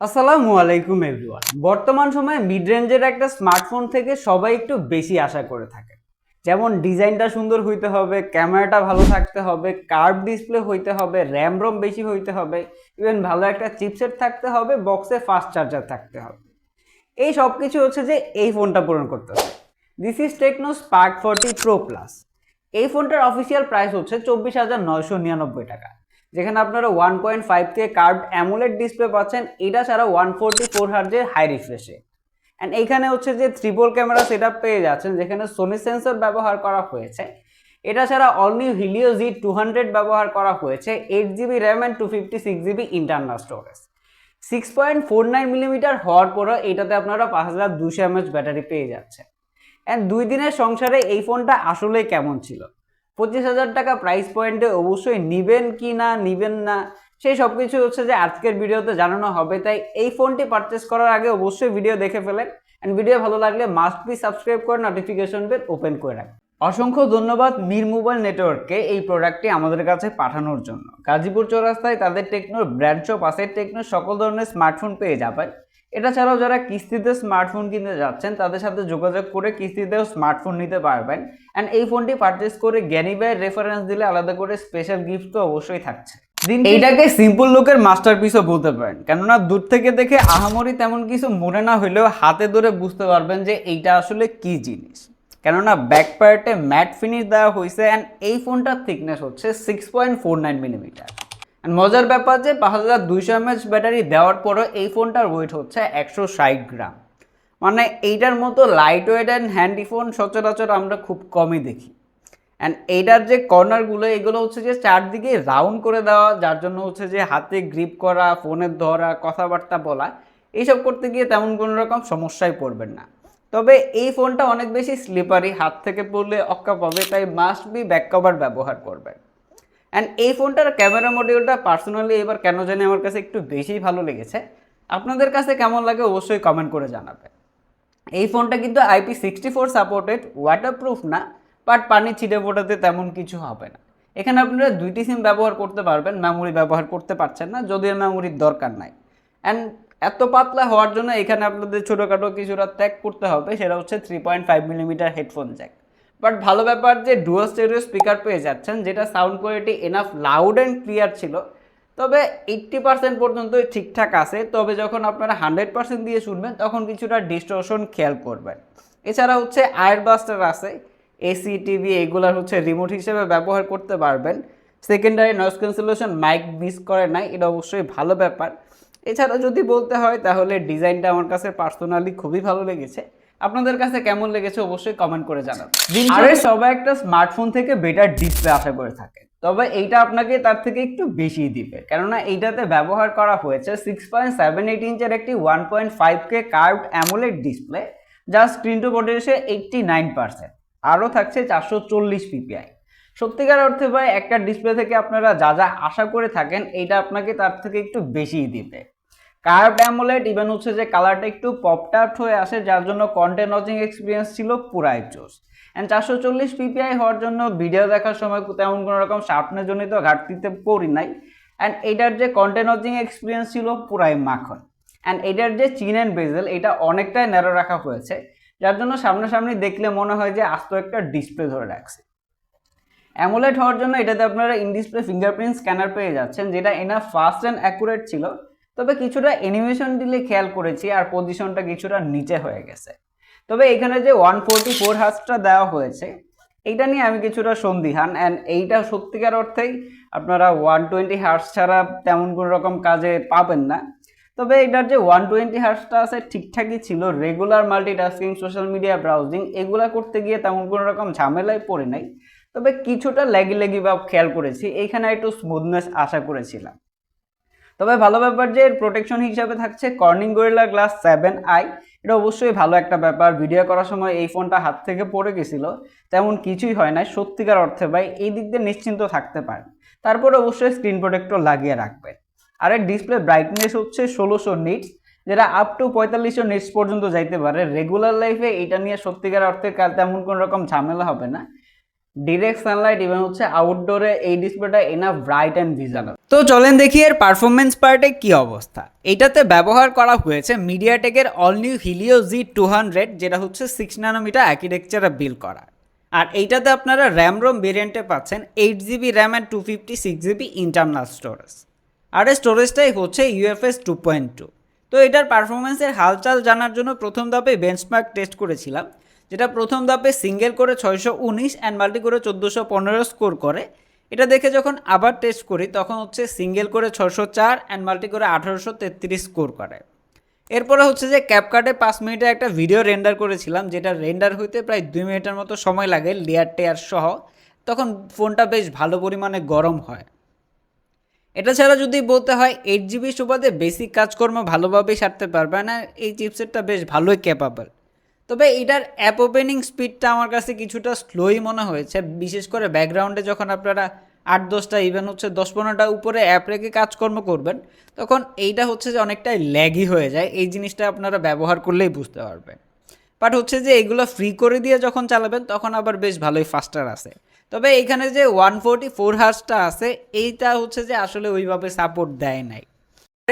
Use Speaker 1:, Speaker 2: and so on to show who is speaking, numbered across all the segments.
Speaker 1: আসসালামু আলাইকুম এভরিওয়ান বর্তমান সময়ে মিড রেঞ্জের একটা স্মার্টফোন থেকে সবাই একটু বেশি আশা করে থাকে। যেমন ডিজাইনটা সুন্দর হইতে হবে, ক্যামেরাটা ভালো থাকতে হবে কার্ভ ডিসপ্লে হইতে হবে র্যাম রম বেশি হইতে হবে ইভেন ভালো একটা চিপসেট থাকতে হবে বক্সে ফাস্ট চার্জার থাকতে হবে। এই সব কিছু হচ্ছে যে এই ফোনটা পূরণ করতে হবে। This is Tecno Spark forty pro plus এই ফোনটার অফিসিয়াল প্রাইস হচ্ছে চব্বিশ হাজার নয়শো নিরানব্বই টাকা। যেখানে আপনারা one point five K curve AMOLED display পাচ্ছেন, এটা ছাড়া ওয়ান ফোরটি ফোর হার্জের হাই রিফ্রেশে অ্যান্ড এইখানে হচ্ছে যে ত্রিপল ক্যামেরা সেট পেয়ে যাচ্ছেন, যেখানে সোনি সেন্সর ব্যবহার করা হয়েছে। এটা ছাড়া all new Helio G two hundred ব্যবহার করা হয়েছে eight GB RAM and two fifty six GB internal storage six point four nine millimetre হওয়ার পরও এটাতে আপনারা পাঁচ হাজার দুশো এমএচ ব্যাটারি পেয়ে যাচ্ছেন। অ্যান্ড দুই দিনের সংসারে এই ফোনটা আসলেই কেমন ছিল? পঁচিশ হাজার টাকা প্রাইস পয়েন্টে অবশ্যই নিবেন কি না, নিবেন না, সেই সব কিছু হচ্ছে যে আজকের ভিডিওতে জানানো হবে। তাই এই ফোনটি পারচেস করার আগে অবশ্যই ভিডিও দেখে ফেলেন। অ্যান্ড ভিডিও ভালো লাগলে মাস্ট বি সাবস্ক্রাইব করে নোটিফিকেশন বেল ওপেন করে রাখবেন। অসংখ্য ধন্যবাদ মির মোবাইল নেটওয়ার্ককে এই প্রোডাক্টটি আমাদের কাছে পাঠানোর জন্য। গাজীপুর চৌরাস্তায় তাদের টেকনোর ব্র্যান্ড শপ আছে টেকনোর সকল ধরনের স্মার্টফোন পেয়ে যাবেন। এটা ছাড়াও যারা কিস্তিতে স্মার্টফোন কিনতে যাচ্ছেন, তাদের সাথে যোগাযোগ করে কিস্তিতেও স্মার্টফোন নিতে পারবেন। অ্যান্ড এই ফোনটি পারচেস করে জ্ঞানী ভাইয়ের রেফারেন্স দিলে আলাদা করে স্পেশাল গিফট তো অবশ্যই থাকছে। এইটাকে সিম্পল লুকের মাস্টারপিসও বলতে পারেন। কেননা দূর থেকে দেখে আহামরি তেমন কিছু মনে না হলেও হাতে ধরে বুঝতে পারবেন যে এইটা আসলে কি জিনিস। কেননা ব্যাক পার্টে ম্যাট ফিনিশ দেওয়া হয়েছে অ্যান্ড এই ফোনটার থিকনেস হচ্ছে six point four nine millimetre মজার ব্যাপার যে পাঁচ হাজার দুইশো এমএচ ব্যাটারি দেওয়ার পরও এই ফোনটার ওয়েট হচ্ছে একশো ষাট গ্রাম। মানে এইটার মতো light weight and handy phone সচরাচর আমরা খুব কমই দেখি। অ্যান্ড এইটার যে কর্নারগুলো এগুলো হচ্ছে যে চারদিকে রাউন্ড করে দেওয়া, যার জন্য হচ্ছে যে হাতে গ্রিপ করা, ফোনের ধরা, কথাবার্তা বলা, এইসব করতে গিয়ে তেমন কোনো রকম সমস্যায় পড়বেন না। তবে এই ফোনটা অনেক বেশি স্লিপারি হাত থেকে পড়লে অক্কা পাবে, তাই মাস্ট বি ব্যাক কভার ব্যবহার করবেন। অ্যান্ড এই ফোনটার ক্যামেরা মডিউলটা পার্সোনালি এবার কেন জানি আমার কাছে একটু বেশিই ভালো লেগেছে। আপনাদের কাছে কেমন লাগে অবশ্যই কমেন্ট করে জানাবে। এই ফোনটা কিন্তু IP sixty four supported waterproof না বাট পানি ছিটে ফোটাতে তেমন কিছু হবে না। এখানে আপনারা দুইটি সিম ব্যবহার করতে পারবেন মেমোরি ব্যবহার করতে পারছেন না, যদিও মেমোরির দরকার নাই। অ্যান্ড এত পাতলা হওয়ার জন্য এখানে আপনাদের ছোটোখাটো কিছুটা ত্যাগ করতে হবে, সেটা হচ্ছে three point five millimetre headphone jack but ভালো ব্যাপার যে ডুয়াল স্টেরিও স্পিকার পেয়ে যাচ্ছেন, যেটা sound quality enough loud and clear ছিল। তবে এইট্টি পার্সেন্ট পর্যন্ত ঠিকঠাক আছে, তবে যখন আপনারা হান্ড্রেড পার্সেন্ট দিয়ে শুনবেন, তখন কিছুটা ডিস্টর্শন খেয়াল করবেন। এছাড়া হচ্ছে আয়ার বাস্টার আছে এসি টিভি এগুলার হচ্ছে রিমোট হিসেবে ব্যবহার করতে পারবেন। Secondary noise cancellation mic miss করে নাই, এটা অবশ্যই ভালো ব্যাপার। এছাড়া যদি বলতে হয়, তাহলে ডিজাইনটা আমার কাছে পার্সোনালি খুবই ভালো লেগেছে। আপনাদের কাছে কেমন লেগেছে অবশ্যই কমেন্ট করে জানাবেন আরে সবাই একটা স্মার্টফোন থেকে বেটার ডিসপ্লে আশা করে থাকে। তবে এইটা আপনাকে তার থেকে একটু বেশি দিবে। কেননা এইটাতে ব্যবহার করা হয়েছে সিক্স পয়েন্ট সেভেন এইট ইঞ্চের একটি one point five K curve AMOLED display যা স্ক্রিন টু বডি এসে এইটটি নাইন পার্সেন্ট আরও থাকছে চারশো চল্লিশ পিপিআই সত্যিকার অর্থে ভাই একটা ডিসপ্লে থেকে আপনারা যা যা আশা করে থাকেন এইটা আপনাকে তার থেকে একটু বেশিই দিবে। কার্ভ অ্যামোলেড ইভেন হচ্ছে যে কালারটা একটু আউট হয়ে আসে, যার জন্য কন্টেন্ট ওয়াচিং এক্সপিরিয়েন্স ছিল পুরাই চোস। অ্যান্ড চারশো চল্লিশ পিপিআই হওয়ার জন্য ভিডিও দেখার সময় তেমন কোনো রকম শার্পনেস জনিত ঘাটতিতে পড়ি নাই। অ্যান্ড এইটার যে কন্টেন্ট ওয়াচিং এক্সপিরিয়েন্স ছিল পুরাই মাখন। অ্যান্ড এইটার যে চিন অ্যান্ড বেজেল এটা অনেকটাই ন্যারো রাখা হয়েছে, যার জন্য সামনাসামনি দেখলে মনে হয় যে আস্ত একটা ডিসপ্লে ধরে রাখছে। অ্যামোলেট হওয়ার জন্য এটাতে আপনারা ইন ডিসপ্লে ফিঙ্গারপ্রিন্ট স্ক্যানার পেয়ে যাচ্ছেন, যেটা এনা ফাস্ট অ্যান্ড অ্যাকুরেট ছিল। তবে কিছুটা অ্যানিমেশন দিলে খেয়াল করেছি আর পজিশনটা কিছুটা নিচে হয়ে গেছে। তবে এখানে যে ওয়ান ফোরটি ফোর হার্সটা দেওয়া হয়েছে, এইটা নিয়ে আমি কিছুটা সন্দিহান অ্যান্ড এইটা সত্যিকার অর্থেই আপনারা ওয়ান টোয়েন্টি হার্স ছাড়া তেমন কোনো রকম কাজে পাবেন না। তবে এটার যে ওয়ান টোয়েন্টি হার্সটা আছে, ঠিকঠাকই ছিল। Regular multitasking social media browsing এগুলা করতে গিয়ে তেমন কোনো রকম ঝামেলায় পড়ে নাই। তবে কিছুটা ল্যাগি ল্যাগি বা খেয়াল করেছি। এইখানে একটু স্মুথনেস আশা করেছিলাম। তবে ভালো ব্যাপার যে এর প্রোটেকশন হিসাবে থাকছে Corning Gorilla Glass seven i এটা অবশ্যই ভালো একটা ব্যাপার। ভিডিও করার সময় এই ফোনটা হাত থেকে পড়ে গেছিল। তেমন কিছুই হয় না সত্যিকার অর্থে ভাই, এই দিক দিয়ে নিশ্চিন্ত থাকতে পারেন। তারপরে অবশ্যই স্ক্রিন প্রোটেক্টর লাগিয়ে রাখবেন। আর এর ডিসপ্লে ব্রাইটনেস হচ্ছে ষোলোশো নিটস যেটা আপ টু পঁয়তাল্লিশশো নিটস পর্যন্ত যাইতে পারে। রেগুলার লাইফে এটা নিয়ে সত্যিকার অর্থে তেমন কোনো রকম ঝামেলা হবে না। ডিরেক্ট সানলাইট ইভেন হচ্ছে আউটডোরে এই ডিসপ্লেটা এনাফ ব্রাইট অ্যান্ড ভিজাবল তো চলেন দেখি এর পারফরমেন্স পার্টে কি অবস্থা। এটাতে ব্যবহার করা হয়েছে মিডিয়াটেকের all new Helio G two hundred যেটা হচ্ছে সিক্স নানোমিটার আর্কিটেকচারে বিল করা। আর এইটাতে আপনারা র্যাম রোম ভেরিয়েন্টে পাচ্ছেন eight GB RAM and two fifty six GB internal storage আর এই স্টোরেজটাই হচ্ছে ইউএফএস টু পয়েন্ট টু তো এটার পারফরমেন্সের হালচাল জানার জন্য প্রথম ধাপে বেঞ্চমার্ক টেস্ট করেছিলাম। যেটা প্রথম ধাপে সিঙ্গেল করে ছয়শো উনিশ অ্যান্ড মাল্টি করে চোদ্দোশো পনেরো স্কোর করে, এটা দেখে যখন আবার টেস্ট করি, তখন হচ্ছে সিঙ্গেল করে ছশো চার অ্যান্ড মাল্টি করে আঠারোশো তেত্রিশ স্কোর করে। এরপরে হচ্ছে যে ক্যাপকার্টে পাঁচ মিনিটে একটা ভিডিও রেন্ডার করেছিলাম, যেটা রেন্ডার হইতে প্রায় দুই মিনিটের মতো সময় লাগে লেয়ার টেয়ার সহ। তখন ফোনটা বেশ ভালো পরিমাণে গরম হয়। এটা ছাড়া যদি বলতে হয় এইট জিবি সুবাদে বেসিক কাজকর্ম ভালোভাবেই সারতে পারবে না, এই চিপসেটটা বেশ ভালোই ক্যাপাবল তবে এটার অ্যাপ ওপেনিং স্পিডটা আমার কাছে কিছুটা স্লোই মনে হয়েছে। বিশেষ করে ব্যাকগ্রাউন্ডে যখন আপনারা আট, দশটা ইভেন হচ্ছে দশ, পনেরোটা উপরে অ্যাপ রেখে কাজকর্ম করবেন, তখন এইটা হচ্ছে যে অনেকটাই ল্যাগি হয়ে যায়। এই জিনিসটা আপনারা ব্যবহার করলেই বুঝতে পারবেন। বাট হচ্ছে যে এগুলো ফ্রি করে দিয়ে যখন চালাবেন, তখন আবার বেশ ভালোই ফাস্টার আছে তবে এখানে যে ওয়ান ফোরটি ফোর হার্সটা আছে, এইটা হচ্ছে যে আসলে ওইভাবে সাপোর্ট দেয় নাই।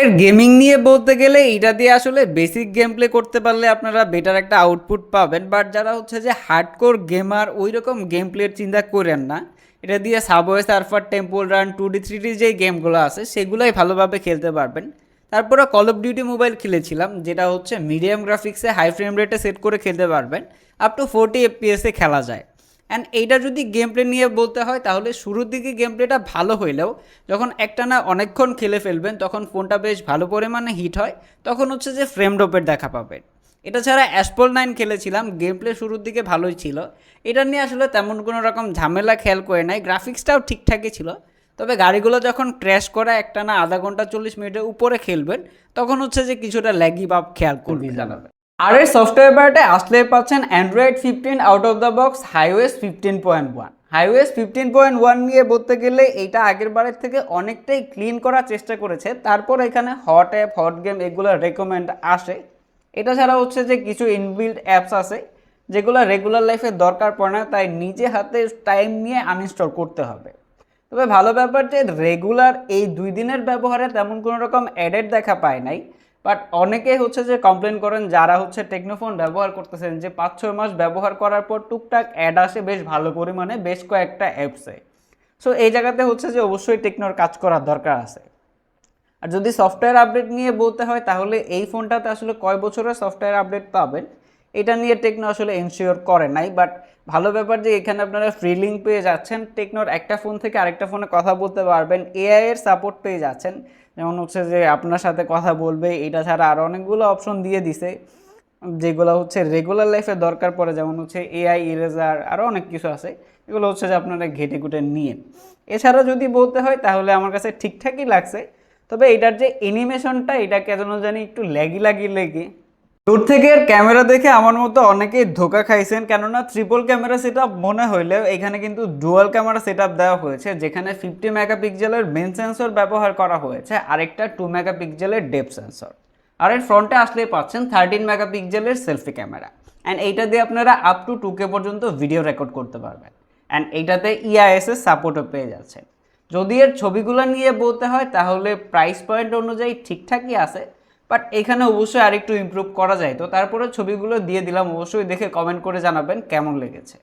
Speaker 1: এর গেমিং নিয়ে বলতে গেলে এটা দিয়ে আসলে বেসিক গেম প্লে করতে পারলে আপনারা বেটার একটা আউটপুট পাবেন। বাট যারা হচ্ছে যে হার্ডকোর গেমার ওই রকম গেম প্লের চিন্তা করেন না। এটা দিয়ে Subway Surfer Temple Run two D three D যেই গেমগুলো আছে, সেগুলোই ভালোভাবে খেলতে পারবেন। তারপরে কল অফ ডিউটি মোবাইল খেলেছিলাম, যেটা হচ্ছে মিডিয়াম গ্রাফিক্সে হাই ফ্রেম রেটে সেট করে খেলতে পারবেন। আপ টু ফোরটি এফপিএসে খেলা যায়। অ্যান্ড এইটা যদি গেম প্লে নিয়ে বলতে হয়, তাহলে শুরুর দিকে গেম প্লেটা ভালো হইলেও, যখন একটা না অনেকক্ষণ খেলে ফেলবেন, তখন ফোনটা বেশ ভালো পরিমাণে হিট হয়, তখন হচ্ছে যে ফ্রেম ড্রপের দেখা পাবেন। এটা ছাড়া অ্যাসপল নাইন খেলেছিলাম গেম প্লে শুরুর দিকে ভালোই ছিল। এটা নিয়ে আসলে তেমন কোনো রকম ঝামেলা খেয়াল করে নাই গ্রাফিক্সটাও ঠিকঠাকই ছিল। তবে গাড়িগুলো যখন ক্র্যাশ করা একটা না আধা ঘণ্টা চল্লিশ মিনিটের উপরে খেলবেন, তখন হচ্ছে যে কিছুটা ল্যাগি বা খেয়াল করবি জানাবে আর এই সফটওয়্যার পার্টে আসলে পাচ্ছেন Android fifteen out of the box HiOS fifteen point one HiOS fifteen point one নিয়ে বলতে গেলে এইটা আগের বারের থেকে অনেকটাই ক্লিন করার চেষ্টা করেছে। তারপর এখানে হট অ্যাপ হট গেম এগুলো রেকমেন্ড আসে। এটা ছাড়া হচ্ছে যে কিছু ইনবিল্ড অ্যাপস আছে, যেগুলো রেগুলার লাইফে দরকার পড়ে না, তাই নিজে হাতে টাইম নিয়ে আনইনস্টল করতে হবে। তবে ভালো ব্যাপার যে রেগুলার এই দুই দিনের ব্যবহারে তেমন কোনো রকম অ্যাডেড দেখা পায় নাই। বাট অনেকে হচ্ছে যে কমপ্লেন করেন যারা হচ্ছে টেকনোফোন ব্যবহার করতেছেন যে পাঁচ ছয় মাস ব্যবহার করার পর টুকটাক অ্যাড আসে বেশ ভালো পরিমাণে, বেশ কয়েকটা অ্যাপসে সো এই জায়গাতে হচ্ছে যে অবশ্যই টেকনোর কাজ করার দরকার আছে। আর যদি সফটওয়্যার আপডেট নিয়ে বলতে হয়, তাহলে এই ফোনটাতে আসলে কয় বছরের সফটওয়্যার আপডেট পাবেন? এটা নিয়ে টেকনো আসলে এনশিওর করে নাই বাট ভালো ব্যাপার যে এখানে আপনারা ফ্রি লিঙ্ক পেয়ে যাচ্ছেন। টেকনোর একটা ফোন থেকে আরেকটা ফোনে কথা বলতে পারবেন এআই এর সাপোর্ট পেয়ে যাচ্ছেন। যেমন হচ্ছে যে আপনার সাথে কথা বলবে, এটা ছাড়া আরও অনেকগুলো অপশন দিয়ে দিছে। যেগুলো হচ্ছে রেগুলার লাইফে দরকার পড়ে, যেমন হচ্ছে এআই ইরেজার আরও অনেক কিছু আছে। এগুলো হচ্ছে যে আপনারা ঘেটে ঘুটে নিয়ে এছাড়া যদি বলতে হয়, তাহলে আমার কাছে ঠিকঠাকই লাগছে। তবে এটার যে অ্যানিমেশনটা এটা কেন জানি একটু ল্যাগি লাগি লেগে দূর থেকে ক্যামেরা দেখে আমার মতো অনেকেই ধোকা খাইছেন, কেননা ট্রিপল ক্যামেরা সেট মনে হইলেও এখানে কিন্তু ডুয়াল ক্যামেরা সেট দেওয়া হয়েছে, যেখানে ফিফটি মেগাপিক্সেলের মেন সেন্সর ব্যবহার করা হয়েছে, আরেকটা টু মেগাপিক্সেলের ডেপ সেন্সর আর এর ফ্রন্টে আসলেই পাচ্ছেন থার্টিন মেগাপিক্সেলের সেলফি ক্যামেরা অ্যান্ড এইটা দিয়ে আপনারা আপ টু টু কে পর্যন্ত ভিডিও রেকর্ড করতে পারবেন। অ্যান্ড এইটাতে E ইআইএসএস সাপোর্টও পেয়ে যাচ্ছে। যদি এর ছবিগুলো নিয়ে বলতে হয়, তাহলে প্রাইস পয়েন্ট অনুযায়ী ঠিকঠাকই আছে। বাট এখানে অবশ্যই আরেকটু ইম্প্রুভ করা যায়। তো তারপরে ছবিগুলো দিয়ে দিলাম। অবশ্যই দেখে কমেন্ট করে জানাবেন কেমন লেগেছে।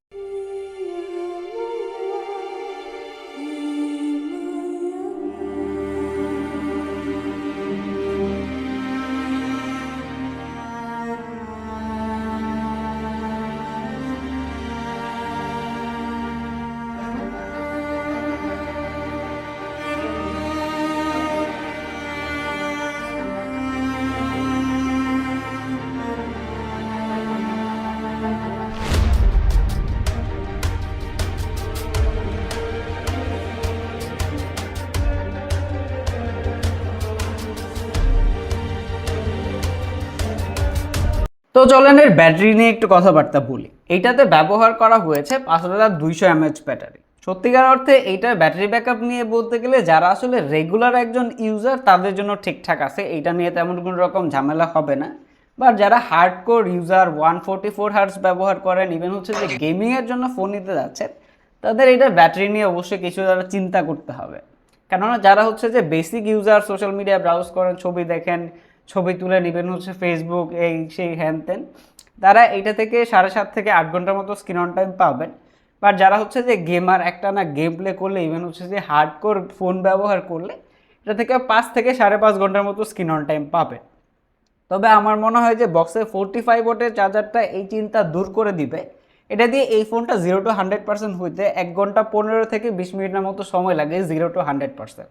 Speaker 1: তো চলেন এর ব্যাটারি নিয়ে একটু কথাবার্তা বলি। এইটাতে ব্যবহার করা হয়েছে পাঁচ হাজার দুইশো এমএচ ব্যাটারি। সত্যিকার অর্থে এইটার ব্যাটারি ব্যাকআপ নিয়ে বলতে গেলে যারা আসলে রেগুলার একজন ইউজার তাদের জন্য ঠিকঠাক আছে। এইটা নিয়ে তেমন কোনো রকম ঝামেলা হবে না। বাট যারা hardcore user one forty four hertz ব্যবহার করেন ইভেন হচ্ছে যে গেমিংয়ের জন্য ফোন নিতে যাচ্ছেন, তাদের এটা ব্যাটারি নিয়ে অবশ্যই কিছু তারা চিন্তা করতে হবে। কেননা যারা হচ্ছে যে basic user social media browse করেন, ছবি দেখেন ছবি তুলে নেবেন হচ্ছে ফেসবুক এই সেই হ্যান ত্যান তারা এইটা থেকে সাড়ে সাত থেকে আট ঘণ্টার মতো স্ক্রিন অন টাইম পাবেন। বাট যারা হচ্ছে যে গেমার একটা না গেম প্লে করলে ইভেন হচ্ছে যে হার্ডকোর ফোন ব্যবহার করলে, এটা থেকে পাঁচ থেকে সাড়ে পাঁচ ঘণ্টার মতো স্ক্রিন অন টাইম পাবেন। তবে আমার মনে হয় যে বক্সে ফোরটি ফাইভ ওয়াটের চার্জারটা এই চিন্তা দূর করে দিবে। এটা দিয়ে এই ফোনটা জিরো টু হান্ড্রেড পার্সেন্ট হইতে এক ঘণ্টা পনেরো থেকে বিশ মিনিটের মতো সময় লাগে জিরো টু হান্ড্রেড পার্সেন্ট